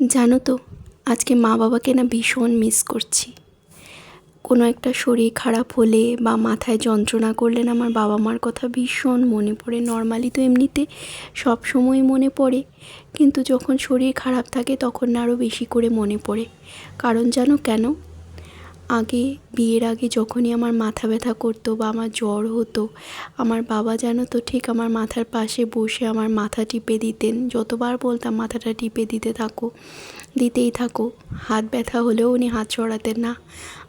জানো তো, আজকে মা বাবাকে না ভীষণ মিস করছি। কোনো একটা শরীর খারাপ হলে বা মাথায় যন্ত্রণা করলেন আমার বাবা মার কথা ভীষণ মনে পড়ে। নর্মালি তো এমনিতে সব সময় মনে পড়ে, কিন্তু যখন শরীর খারাপ থাকে তখন না আরও বেশি করে মনে পড়ে। কারণ জানো কেন? আগে, বিয়ের আগে যখনই আমার মাথা ব্যথা করতো বা আমার জ্বর হতো, আমার বাবা জানো তো ঠিক আমার মাথার পাশে বসে আমার মাথা টিপে দিতেন, যতবার বলতাম মাথাটা টিপে দিতে থাকো, দিতেই থাকো, হাত ব্যথা হলেও উনি হাত ছড়াতেন না,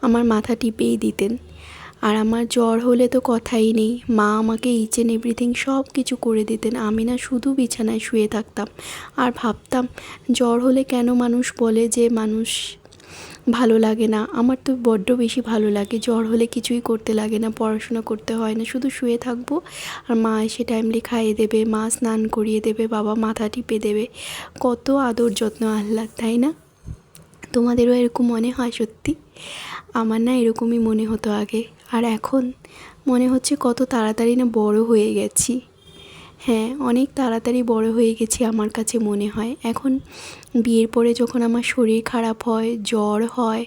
আমার মাথা টিপেই দিতেন। আর আমার জ্বর হলে তো কথাই নেই, মা আমাকে ইচ অ্যান্ড এভরিথিং সব কিছু করে দিতেন, আমি না শুধু বিছানায় শুয়ে থাকতাম। আর ভাবতাম, জ্বর হলে কেন মানুষ বলে যে মানুষ ভালো লাগে না। আমার তো বড্ড বেশি ভালো লাগে। জ্বর হলে কিছুই করতে লাগে না, পড়াশোনা করতে হয় না। শুধু শুয়ে থাকব আর মা এসে টাইমলি খাইয়ে দেবে, মা স্নান করিয়ে দেবে, বাবা মাথা টিপে দেবে। কত আদর যত্ন আহ্লাদ, তাই না? তোমাদেরও এরকম মনে হয় সত্যি? আমার না এরকমই মনে হতো আগে। আর এখন মনে হচ্ছে কত তাড়াতাড়ি না বড় হয়ে গেছি। হ্যাঁ অনেক তাড়াতাড়ি বড় হয়ে গেছি আমার কাছে মনে হয়। এখন বিয়ের পরে যখন আমার শরীর খারাপ হয়, জ্বর হয়,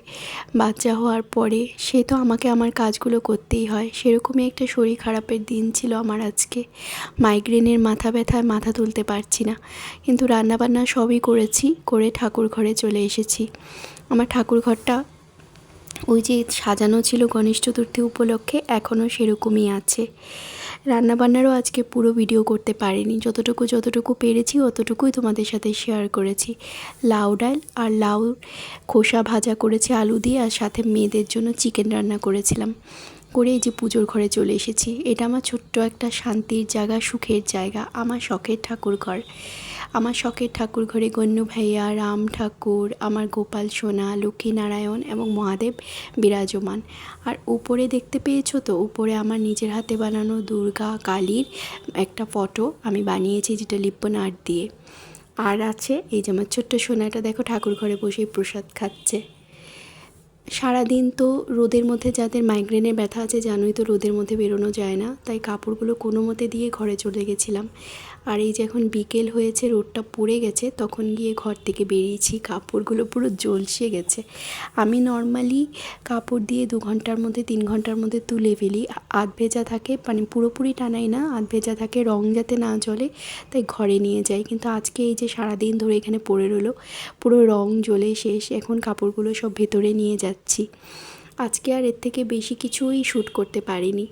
বাচ্চা হওয়ার পরে সে তো আমাকে আমার কাজগুলো করতেই হয়। সেরকমই একটা শরীর খারাপের দিন ছিল আমার আজকে। মাইগ্রেনের মাথা ব্যথায় মাথা তুলতে পারছি না। কিন্তু রান্নাবান্না সবই করেছি, করে ঠাকুর ঘরে চলে এসেছি। আমার ঠাকুর ঘরটা ওই যে সাজানো ছিল গণেশ চতুর্থী উপলক্ষে, এখনও সেরকমই আছে। রান্নাবান্নারও আজকে পুরো ভিডিও করতে পারিনি। যতটুকু যতটুকু পেরেছি, অতটুকুই তোমাদের সাথে শেয়ার করেছি। লাউ ডাল আর লাউ খোসা ভাজা করেছি, আলু দিয়ে, আর সাথে মেয়েদের জন্য চিকেন রান্না করেছিলাম। করে এই যে পুজোর ঘরে চলে এসেছি। এটা আমার ছোট্ট একটা শান্তির জায়গা, সুখের জায়গা, আমার শখের ঠাকুর ঘর আমার শখের ঠাকুর ঘরে গণ্য ভাইয়া, রাম ঠাকুর, আমার গোপাল সোনা লক্ষ্মীনারায়ণ এবং মহাদেব বিরাজমান। আর উপরে দেখতে পেয়েছ তো? উপরে আমার নিজের হাতে বানানো দুর্গা কালীর একটা ফটো আমি বানিয়েছি যেটা লিপ্পন আর্ট দিয়ে। আর আছে এই যে আমার ছোট্ট সোনাটা, দেখো ঠাকুর ঘরে বসেই প্রসাদ খাচ্ছে। সারাদিন তো রোদের মধ্যে যাদের মাইগ্রেনের ব্যথা আছে, জানোই তো রোদের মধ্যে বেরোনো যায় না। তাই কাপড়গুলো কোনো মতে দিয়ে ঘরে চলে গেছিলাম। আর এই যে এখন বিকেল হয়েছে, রোদটা পড়ে গেছে, তখন গিয়ে ঘর থেকে বেরিয়েছি। কাপড়গুলো পুরো জলসে গেছে। আমি নর্মালি কাপড় দিয়ে দু ঘণ্টার মধ্যে, তিন ঘণ্টার মধ্যে তুলে ফেলি। আধ ভেজা থাকে মানে পুরোপুরি টানাই না, আধ ভেজা থাকে, রং যাতে না জ্বলে, তাই ঘরে নিয়ে যাই। কিন্তু আজকে এই যে সারাদিন ধরে এখানে পড়ে রইল, পুরো রং জ্বলে শেষ। এখন কাপড়গুলো সব ভেতরে নিয়ে যাচ্ছি আজকে আর এর থেকে বেশি কিছুই শ্যুট করতে পারিনি।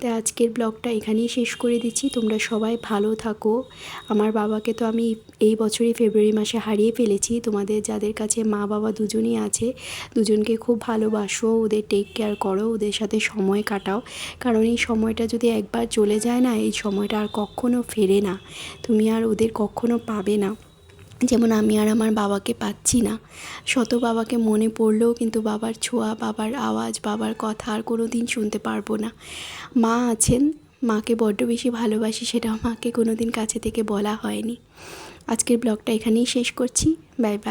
তাই আজকের ব্লগটা এখানেই শেষ করে দিচ্ছি। তোমরা সবাই ভালো থাকো। আমার বাবাকে তো আমি এই বছরই ফেব্রুয়ারি মাসে হারিয়ে ফেলেছি। তোমাদের যাদের কাছে মা, বাবা দুজনই আছে, দুজনকে খুব ভালোবাসো। ওদের টেক কেয়ার করো। ওদের সাথে সময় কাটাও। কারণ এই সময়টা যদি একবার চলে যায় না, এই সময়টা আর কখনো ফেরে না। তুমি আর ওদের কখনো পাবে না। যেমন আমি আর আমার বাবাকে পাচ্ছি না। শত বাবাকে মনে পড়লেও কিন্তু বাবার ছোঁয়া, বাবার আওয়াজ, বাবার কথা আর কোনো দিন শুনতে পারব না। মা আছেন, মাকে বড্ড বেশি ভালোবাসি, সেটা মাকে কোনো দিন কাছে থেকে বলা হয়নি। আজকের ব্লগটা এখানেই শেষ করছি। Bye bye.